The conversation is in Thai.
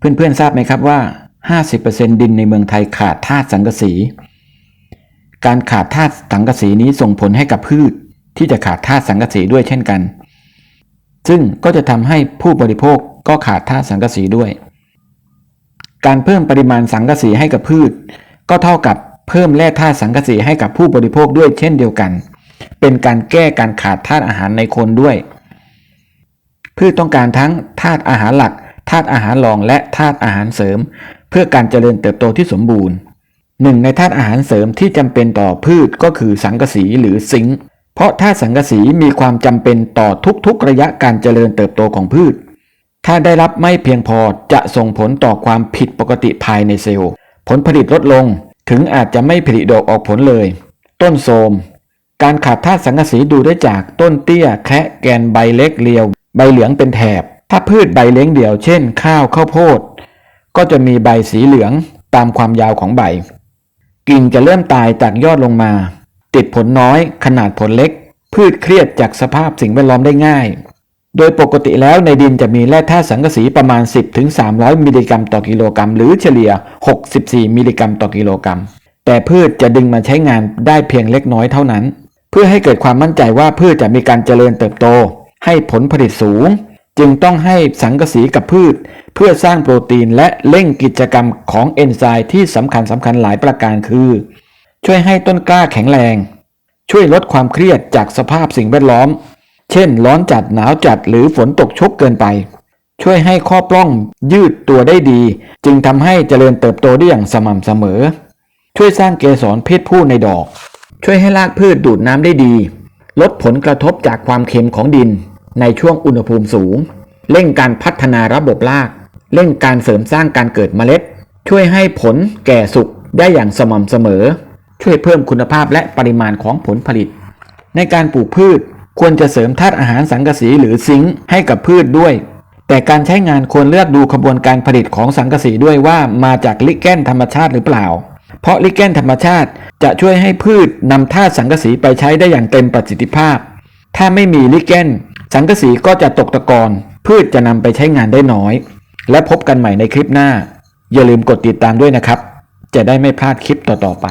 เพื่อนๆทราบไหมครับว่า 50%ดินในเมืองไทยขาดธาตุสังกะสี การขาดธาตุสังกะสีนี้ส่งผลให้กับพืช ที่จะขาดธาตุสังกะสีด้วยเช่นกัน ซึ่งก็จะทำให้ผู้บริโภคก็ขาดธาตุสังกะสีด้วย การเพิ่มปริมาณสังกะสีให้กับพืช ก็เท่ากับเพิ่มแร่ธาตุสังกะสีให้กับผู้บริโภคด้วยเช่นเดียวกัน เป็นการแก้การขาดธาตุอาหารในคนด้วย พืชต้องการทั้งธาตุอาหารหลัก ธาตุอาหารรองและธาตุอาหารเสริม เพื่อการเจริญเติบโตที่สมบูรณ์หนึ่งในธาตุอาหารเสริมที่จำเป็นต่อพืชก็คือสังกะสีหรือซิงค์เพราะธาตุสังกะสีมีความจำเป็นต่อทุกๆระยะการเจริญเติบโตของพืช ถ้าได้รับไม่เพียงพอจะส่งผลต่อความผิดปกติภายในเซลล์ ผลผลิตลดลงถึงอาจจะไม่ผลิดอกออกผลเลย ต้นโทมการขาดธาตุสังกะสีดูได้จากต้นเตี้ยแคะแกนใบเล็กเรียว ใบเหลืองเป็นแถบ ถ้าพืชใบเล้งเดี่ยว เช่น ข้าวข้าวโพด ก็จะมีใบสีเหลืองตามความยาวของใบ กิ่งจะเริ่มตายจากยอดลงมา ติดผลน้อยขนาดผลเล็ก พืชเครียดจากสภาพสิ่งแวดล้อมได้ง่าย โดยปกติแล้วในดินจะมีแร่ธาตุสังกะสีประมาณ 10-300 มิลลิกรัมต่อกิโลกรัม หรือเฉลี่ย 64 มิลลิกรัมต่อกิโลกรัม แต่พืชจะดึงมาใช้งานได้เพียงเล็กน้อยเท่านั้น เพื่อให้เกิดความมั่นใจว่าพืชจะมีการเจริญเติบโต ให้ผลผลิตสูง จึงต้องให้สังกะสีกับพืช เพื่อสร้างโปรตีนและเร่งกิจกรรมของเอนไซม์ที่สำคัญสำคัญหลายประการคือ ช่วยให้ต้นกล้าแข็งแรง ช่วยลดความเครียดจากสภาพสิ่งแวดล้อม เช่น ร้อนจัดหนาวจัดหรือฝนตกชุกเกินไป ช่วยให้ข้อปล้องยืดตัวได้ดี จึงทำให้เจริญเติบโตได้อย่างสม่ำเสมอ ช่วยสร้างเกสรเพศผู้ในดอก ช่วยให้รากพืชดูดน้ำได้ดี ลดผลกระทบจากความเค็มของดิน ในช่วงอุณหภูมิสูง เร่งการพัฒนาระบบราก เร่งการเสริมสร้างการเกิดเมล็ด ช่วยให้ผลแก่สุกได้อย่างสม่ำเสมอ ช่วยเพิ่มคุณภาพและปริมาณของผลผลิต ในการปลูกพืชควรจะเสริมธาตุอาหารสังกะสีหรือซิงค์ให้กับพืชด้วย แต่การใช้งานควรเลือกดูขบวนการผลิตของสังกะสีด้วยว่ามาจากลิแกนธรรมชาติหรือเปล่า เพราะลิแกนธรรมชาติจะช่วยให้พืชนำธาตุสังกะสีไปใช้ได้อย่างเต็มประสิทธิภาพ ถ้าไม่มีลิแกน สังกะสีก็จะตกตะกอนพืชจะนำไปใช้งานได้น้อย และพบกันใหม่ในคลิปหน้า อย่าลืมกดติดตามด้วยนะครับ จะได้ไม่พลาดคลิปต่อๆไป